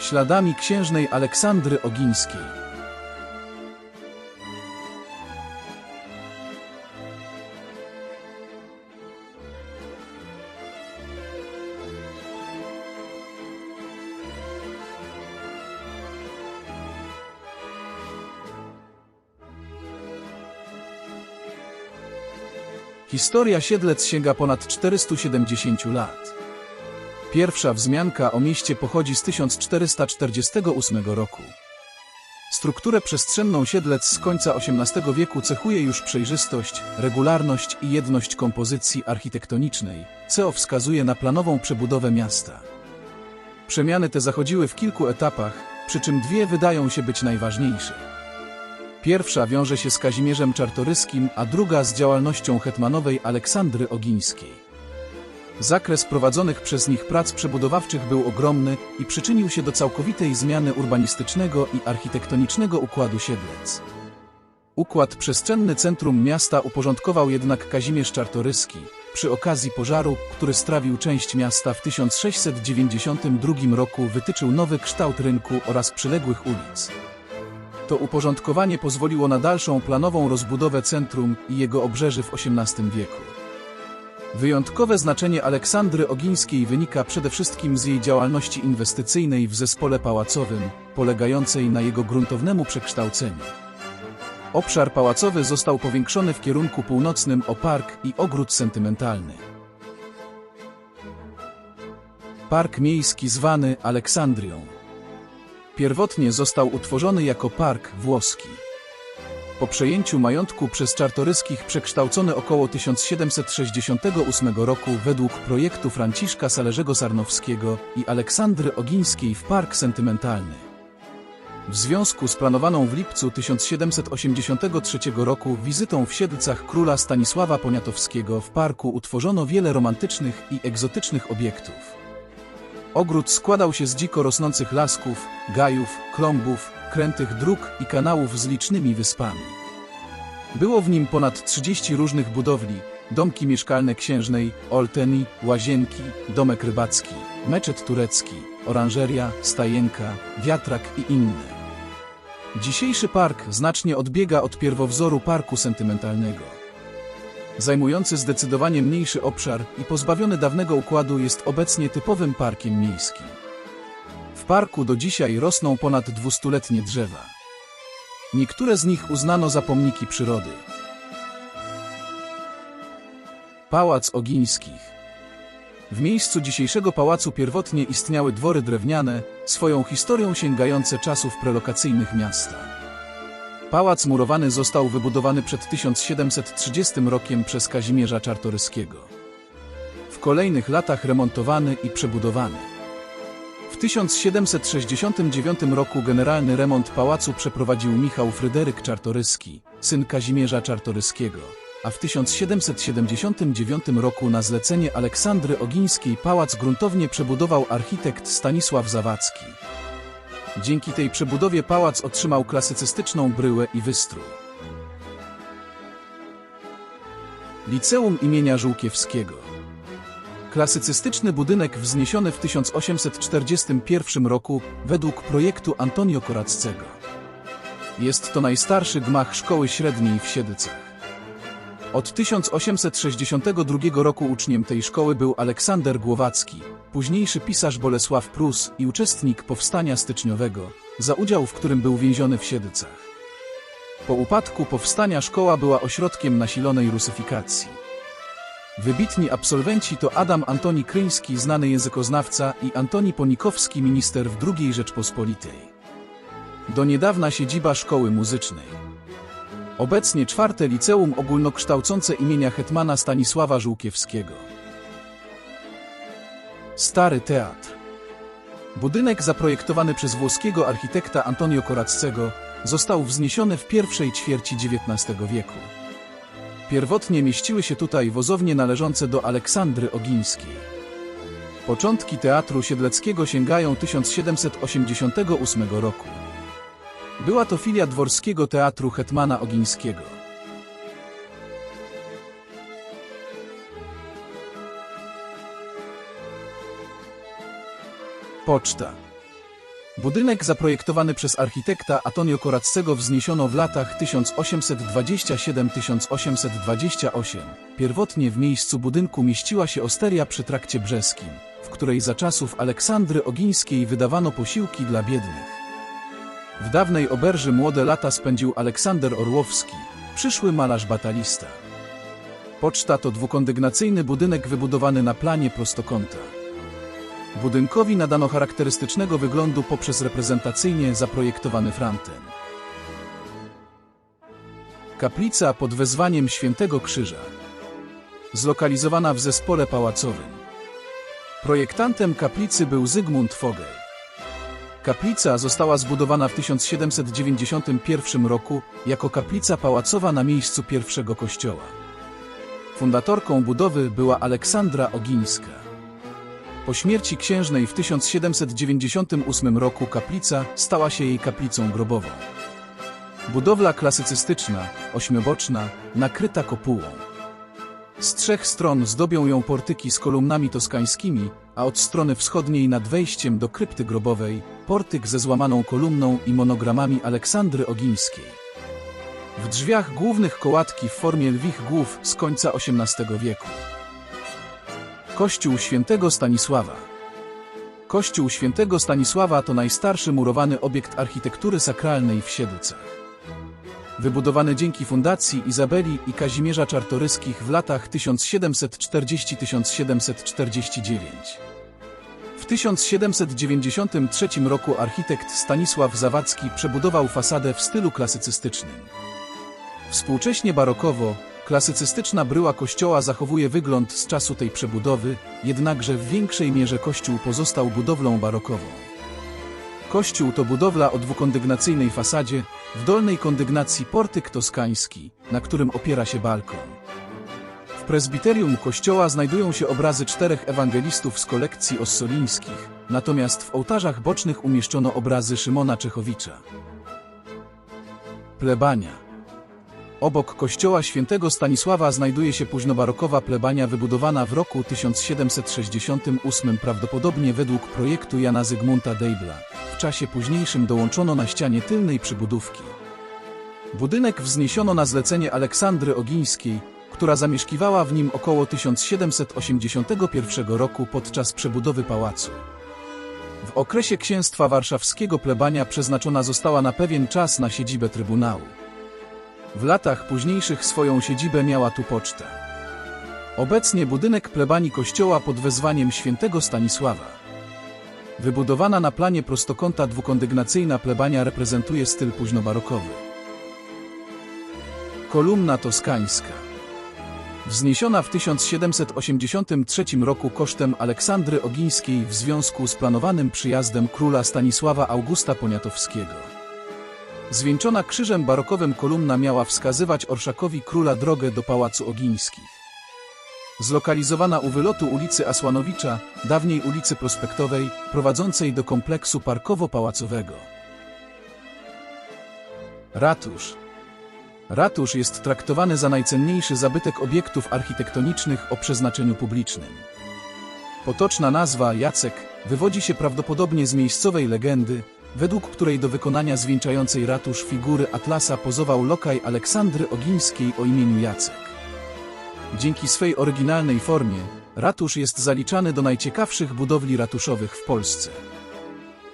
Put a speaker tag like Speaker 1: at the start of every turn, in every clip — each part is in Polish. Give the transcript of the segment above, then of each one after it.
Speaker 1: śladami księżnej Aleksandry Ogińskiej. Historia Siedlec sięga ponad 470 lat. Pierwsza wzmianka o mieście pochodzi z 1448 roku. Strukturę przestrzenną Siedlec z końca XVIII wieku cechuje już przejrzystość, regularność i jedność kompozycji architektonicznej, co wskazuje na planową przebudowę miasta. Przemiany te zachodziły w kilku etapach, przy czym dwie wydają się być najważniejsze. Pierwsza wiąże się z Kazimierzem Czartoryskim, a druga z działalnością hetmanowej Aleksandry Ogińskiej. Zakres prowadzonych przez nich prac przebudowawczych był ogromny i przyczynił się do całkowitej zmiany urbanistycznego i architektonicznego układu Siedlec. Układ przestrzenny centrum miasta uporządkował jednak Kazimierz Czartoryski, przy okazji pożaru, który strawił część miasta w 1692 roku wytyczył nowy kształt rynku oraz przyległych ulic. To uporządkowanie pozwoliło na dalszą planową rozbudowę centrum i jego obrzeży w XVIII wieku. Wyjątkowe znaczenie Aleksandry Ogińskiej wynika przede wszystkim z jej działalności inwestycyjnej w zespole pałacowym, polegającej na jego gruntownemu przekształceniu. Obszar pałacowy został powiększony w kierunku północnym o park i ogród sentymentalny. Park miejski zwany Aleksandrią. Pierwotnie został utworzony jako park włoski. Po przejęciu majątku przez Czartoryskich przekształcony około 1768 roku według projektu Franciszka Salerzego Sarnowskiego i Aleksandry Ogińskiej w park sentymentalny. W związku z planowaną w lipcu 1783 roku wizytą w Siedlcach króla Stanisława Poniatowskiego w parku utworzono wiele romantycznych i egzotycznych obiektów. Ogród składał się z dziko rosnących lasków, gajów, klombów, krętych dróg i kanałów z licznymi wyspami. Było w nim ponad 30 różnych budowli, domki mieszkalne księżnej, olteni, łazienki, domek rybacki, meczet turecki, oranżeria, stajenka, wiatrak i inne. Dzisiejszy park znacznie odbiega od pierwowzoru parku sentymentalnego zajmujący zdecydowanie mniejszy obszar i pozbawiony dawnego układu jest obecnie typowym parkiem miejskim. W parku do dzisiaj rosną ponad dwustuletnie drzewa. Niektóre z nich uznano za pomniki przyrody. Pałac Ogińskich W miejscu dzisiejszego pałacu pierwotnie istniały dwory drewniane, swoją historią sięgające czasów prelokacyjnych miasta. Pałac murowany został wybudowany przed 1730 rokiem przez Kazimierza Czartoryskiego. W kolejnych latach remontowany i przebudowany. W 1769 roku generalny remont pałacu przeprowadził Michał Fryderyk Czartoryski, syn Kazimierza Czartoryskiego, a w 1779 roku na zlecenie Aleksandry Ogińskiej pałac gruntownie przebudował architekt Stanisław Zawadzki. Dzięki tej przebudowie pałac otrzymał klasycystyczną bryłę i wystrój. Liceum imienia Żółkiewskiego Klasycystyczny budynek wzniesiony w 1841 roku według projektu Antonio Koraccego. Jest to najstarszy gmach szkoły średniej w Siedlcach. Od 1862 roku uczniem tej szkoły był Aleksander Głowacki, późniejszy pisarz Bolesław Prus i uczestnik powstania styczniowego, za udział w którym był więziony w Siedlcach. Po upadku powstania szkoła była ośrodkiem nasilonej rusyfikacji. Wybitni absolwenci to Adam Antoni Kryński, znany językoznawca i Antoni Ponikowski, minister w II Rzeczpospolitej. Do niedawna siedziba szkoły muzycznej. Obecnie czwarte liceum ogólnokształcące imienia hetmana Stanisława Żółkiewskiego. Stary Teatr Budynek zaprojektowany przez włoskiego architekta Antonio Corazzego został wzniesiony w pierwszej ćwierci XIX wieku. Pierwotnie mieściły się tutaj wozownie należące do Aleksandry Ogińskiej. Początki teatru siedleckiego sięgają 1788 roku. Była to filia dworskiego teatru Hetmana Ogińskiego. Poczta Budynek zaprojektowany przez architekta Antonio Corazzego wzniesiono w latach 1827-1828. Pierwotnie w miejscu budynku mieściła się osteria przy trakcie brzeskim, w której za czasów Aleksandry Ogińskiej wydawano posiłki dla biednych. W dawnej oberży młode lata spędził Aleksander Orłowski, przyszły malarz batalista. Poczta to dwukondygnacyjny budynek wybudowany na planie prostokąta. Budynkowi nadano charakterystycznego wyglądu poprzez reprezentacyjnie zaprojektowany framten. Kaplica pod wezwaniem Świętego Krzyża. Zlokalizowana w zespole pałacowym. Projektantem kaplicy był Zygmunt Fogel. Kaplica została zbudowana w 1791 roku jako kaplica pałacowa na miejscu pierwszego kościoła. Fundatorką budowy była Aleksandra Ogińska. Po śmierci księżnej w 1798 roku kaplica stała się jej kaplicą grobową. Budowla klasycystyczna, ośmioboczna, nakryta kopułą. Z trzech stron zdobią ją portyki z kolumnami toskańskimi, a od strony wschodniej nad wejściem do krypty grobowej portyk ze złamaną kolumną i monogramami Aleksandry Ogińskiej. W drzwiach głównych kołatki w formie lwich głów z końca XVIII wieku. Kościół Świętego Stanisława Kościół Świętego Stanisława to najstarszy murowany obiekt architektury sakralnej w Siedlcach. Wybudowany dzięki fundacji Izabeli i Kazimierza Czartoryskich w latach 1740-1749. W 1793 roku architekt Stanisław Zawadzki przebudował fasadę w stylu klasycystycznym. Współcześnie barokowo, klasycystyczna bryła kościoła zachowuje wygląd z czasu tej przebudowy, jednakże w większej mierze kościół pozostał budowlą barokową. Kościół to budowla o dwukondygnacyjnej fasadzie, w dolnej kondygnacji portyk toskański, na którym opiera się balkon. W prezbiterium kościoła znajdują się obrazy czterech ewangelistów z kolekcji ossolińskich, natomiast w ołtarzach bocznych umieszczono obrazy Szymona Czechowicza. Plebania Obok kościoła świętego Stanisława znajduje się późnobarokowa plebania wybudowana w roku 1768 prawdopodobnie według projektu Jana Zygmunta Deibla. W czasie późniejszym dołączono na ścianie tylnej przybudówki. Budynek wzniesiono na zlecenie Aleksandry Ogińskiej, która zamieszkiwała w nim około 1781 roku podczas przebudowy pałacu. W okresie księstwa warszawskiego plebania przeznaczona została na pewien czas na siedzibę Trybunału. W latach późniejszych swoją siedzibę miała tu pocztę. Obecnie budynek plebanii kościoła pod wezwaniem świętego Stanisława. Wybudowana na planie prostokąta dwukondygnacyjna plebania reprezentuje styl późnobarokowy. Kolumna toskańska. Wzniesiona w 1783 roku kosztem Aleksandry Ogińskiej w związku z planowanym przyjazdem króla Stanisława Augusta Poniatowskiego. Zwieńczona krzyżem barokowym kolumna miała wskazywać orszakowi króla drogę do Pałacu Ogińskich. Zlokalizowana u wylotu ulicy Asłanowicza, dawniej ulicy Prospektowej, prowadzącej do kompleksu parkowo-pałacowego. Ratusz Ratusz jest traktowany za najcenniejszy zabytek obiektów architektonicznych o przeznaczeniu publicznym. Potoczna nazwa Jacek wywodzi się prawdopodobnie z miejscowej legendy, według której do wykonania zwieńczającej ratusz figury Atlasa pozował lokaj Aleksandry Ogińskiej o imieniu Jacek. Dzięki swej oryginalnej formie, ratusz jest zaliczany do najciekawszych budowli ratuszowych w Polsce.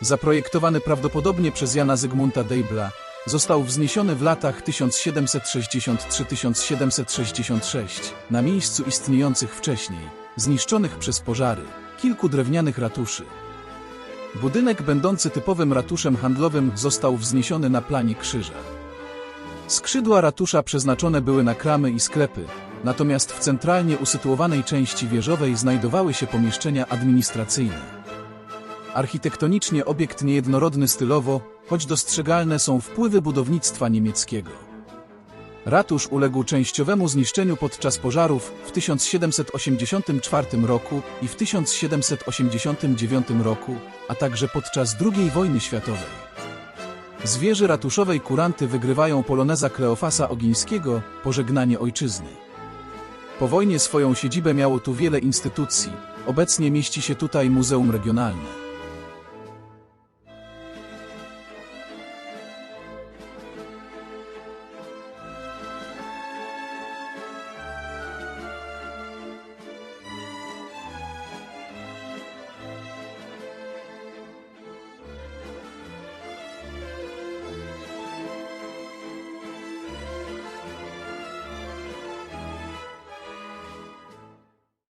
Speaker 1: Zaprojektowany prawdopodobnie przez Jana Zygmunta Deibla, został wzniesiony w latach 1763-1766 na miejscu istniejących wcześniej, zniszczonych przez pożary, kilku drewnianych ratuszy. Budynek będący typowym ratuszem handlowym został wzniesiony na planie krzyża. Skrzydła ratusza przeznaczone były na kramy i sklepy, natomiast w centralnie usytuowanej części wieżowej znajdowały się pomieszczenia administracyjne. Architektonicznie obiekt niejednorodny stylowo, choć dostrzegalne są wpływy budownictwa niemieckiego. Ratusz uległ częściowemu zniszczeniu podczas pożarów w 1784 roku i w 1789 roku, a także podczas II wojny światowej. Z wieży ratuszowej kuranty wygrywają poloneza Kleofasa Ogińskiego Pożegnanie Ojczyzny. Po wojnie swoją siedzibę miało tu wiele instytucji, obecnie mieści się tutaj Muzeum Regionalne.